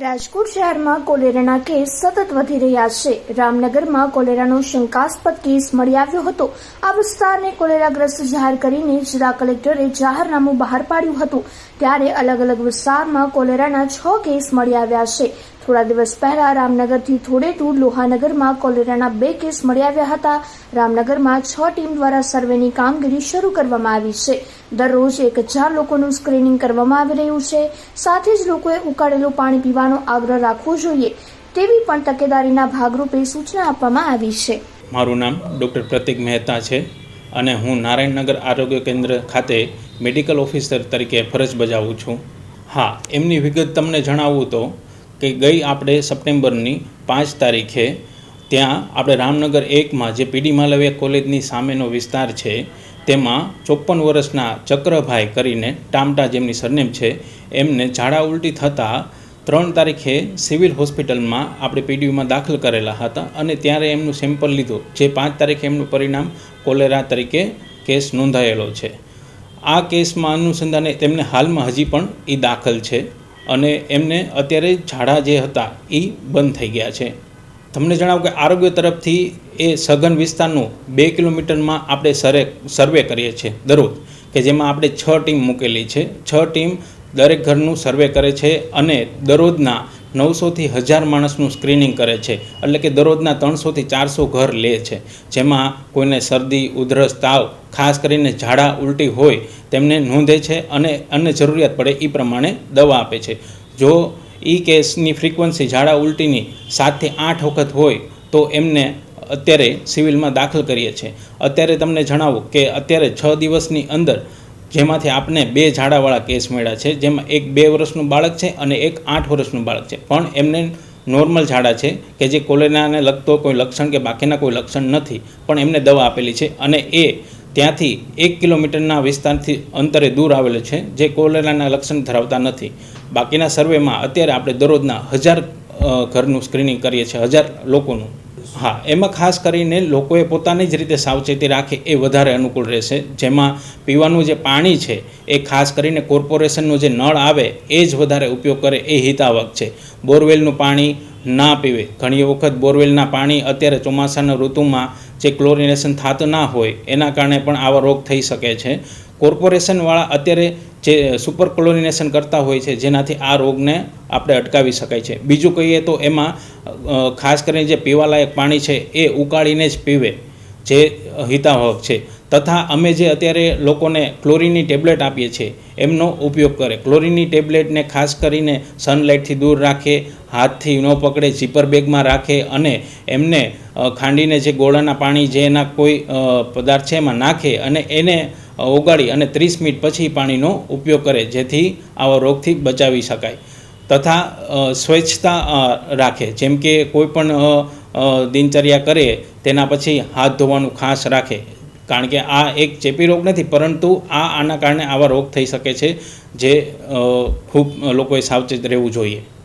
રાજકોટ શહેરમાં કોલેરાના કેસ સતત વધી રહ્યા છે. રામનગરમાં કોલેરાનો શંકાસ્પદ કેસ મળી આવ્યો હતો. આ વિસ્તારને કોલેરાગ્રસ્ત જાહેર કરીને જિલ્લા કલેક્ટરે જાહેરનામું બહાર પાડ્યું હતું. ત્યારે અલગ અલગ વિસ્તારમાં કોલેરાના છ કેસ મળી આવ્યા છે. થોડા દિવસ પહેલા રામનગરથી થોડે દૂર લોહાનગરમાં કોલેરાના બે કેસ મળી આવ્યા હતા. રામનગરમાં છ ટીમ દ્વારા સર્વેની કામગીરી શરૂ કરવામાં આવી છે. દરરોજ એક હજાર લોકોનું સ્ક્રીનિંગ કરવામાં આવી રહ્યું છે. સાથે જ લોકોએ ઉકાળેલું પાણી પીવાનો આગ્રહ રાખવો જોઈએ તેવી પણ તકેદારીના ભાગરૂપે સૂચના આપવામાં આવી છે. મારું નામ ડૉક્ટર પ્રતિક મહેતા છે અને હું નારાયણનગર આરોગ્ય કેન્દ્ર ખાતે મેડિકલ ઓફિસર તરીકે ફરજ બજાવું છું. હા, એમની વિગત તમને જણાવું તો કે ગઈ આપણે સપ્ટેમ્બરની પાંચ તારીખે ત્યાં આપણે રામનગર એકમાં જે પીડી માલવિયા કોલેજની સામેનો વિસ્તાર છે, તેમાં ચોપન વર્ષના ચક્રભાઈ કરીને ટામટા જેમની સરનેમ છે, એમને ઝાડા ઉલટી થતાં ત્રણ તારીખે સિવિલ હોસ્પિટલમાં આપણે પીડીયુમાં દાખલ કરેલા હતા અને ત્યારે એમનું સેમ્પલ લીધું, જે પાંચ તારીખે એમનું પરિણામ કોલેરા તરીકે કેસ નોંધાયેલો છે. આ કેસમાં અનુસંધાને તેમને હાલમાં હજી પણ એ દાખલ છે. અને એમને અત્યારે ઝાડા જે હતા એ બંધ થઈ ગયા છે. તમને જણાવું કે આરોગ્ય તરફથી એ સઘન વિસ્તારનું બે કિલોમીટરમાં આપણે સરે, સર્વે કરીએ છીએ દરરોજ, કે જેમાં આપણે છ ટીમ મૂકેલી છે. છ ટીમ દરેક ઘરનું સર્વે કરે છે અને દરરોજના નવસોથી હજાર માણસનું સ્ક્રીનિંગ કરે છે. એટલે કે દરરોજના ત્રણસોથી ચારસો ઘર લે છે. જેમાં કોઈને શરદી, ઉધરસ, તાવ, ખાસ કરીને ઝાડા ઉલટી હોય, તેમને નોંધે છે અને અને જરૂરિયાત પડે એ પ્રમાણે દવા આપે છે. જો એ કેસની ફ્રીક્વન્સી ઝાડા ઉલટીની સાતથી આઠ વખત હોય, તો એમને અત્યારે સિવિલમાં દાખલ કરીએ છીએ. અત્યારે તમને જણાવું કે અત્યારે છ દિવસની અંદર જેમાંથી આપને બે ઝાડાવાળા કેસ મળ્યા છે, જેમાં એક બે વર્ષનું બાળક છે અને એક આઠ વર્ષનું બાળક છે. પણ એમને નોર્મલ ઝાડા છે કે જે કોલેરાને લગતો કોઈ લક્ષણ કે બાકીના કોઈ લક્ષણ નથી, પણ એમને દવા આપેલી છે અને એ ત્યાંથી એક કિલોમીટરના વિસ્તારથી અંતરે દૂર આવેલું છે, જે કોલેરાના લક્ષણ ધરાવતા નથી. બાકીના સર્વેમાં અત્યારે આપણે દરરોજના હજાર ઘરનું સ્ક્રીનિંગ કરીએ છીએ, હજાર લોકોનું. હા, એમાં ખાસ કરીને લોકોએ પોતાની જ રીતે સાવચેતી રાખે એ વધારે અનુકૂળ રહેશે. જેમાં પીવાનું જે પાણી છે, એ ખાસ કરીને કોર્પોરેશનનો જે નળ આવે, એ જ વધારે ઉપયોગ કરે એ હિતાવક છે. બોરવેલનું પાણી ના પીવે. ઘણી વખત બોરવેલના પાણી અત્યારે ચોમાસાના ઋતુમાં જે ક્લોરિનેશન થતું ના હોય, એના કારણે પણ આવા રોગ થઈ શકે છે. કોર્પોરેશનવાળા અત્યારે જે સુપર ક્લોરિનેશન કરતા હોય છે, જેનાથી આ રોગને આપણે અટકાવી શકાય છે. બીજું કહીએ તો એમાં ખાસ કરીને જે પીવાલાયક પાણી છે, એ ઉકાળીને જ પીવે, જે હિતાવહક છે. તથા અમે જે અત્યારે લોકોને ક્લોરીનની ટેબ્લેટ આપીએ છીએ, એમનો ઉપયોગ કરે. ક્લોરીનની ટેબ્લેટને ખાસ કરીને સનલાઇટથી દૂર રાખે, હાથથી ન પકડે, ઝીપર બેગમાં રાખે અને એમને ખાંડીને જે ગોળાના પાણી જે એના કોઈ પદાર્થ છે એમાં નાખે અને એને ઓગાળી અને ત્રીસ મિનિટ પછી પાણીનો ઉપયોગ કરે, જેથી આવા રોગથી બચાવી શકાય. તથા સ્વચ્છતા રાખે. જેમ કે કોઈ દિનચર્યા કરે, તેના પછી હાથ ધોવાનું ખાસ રાખે. કારણ કે આ એક ચેપી રોગ નથી, પરંતુ આ આના કારણે આવા રોગ થઈ શકે છે, જે ખૂબ લોકોએ સાવચેત રહેવું જોઈએ.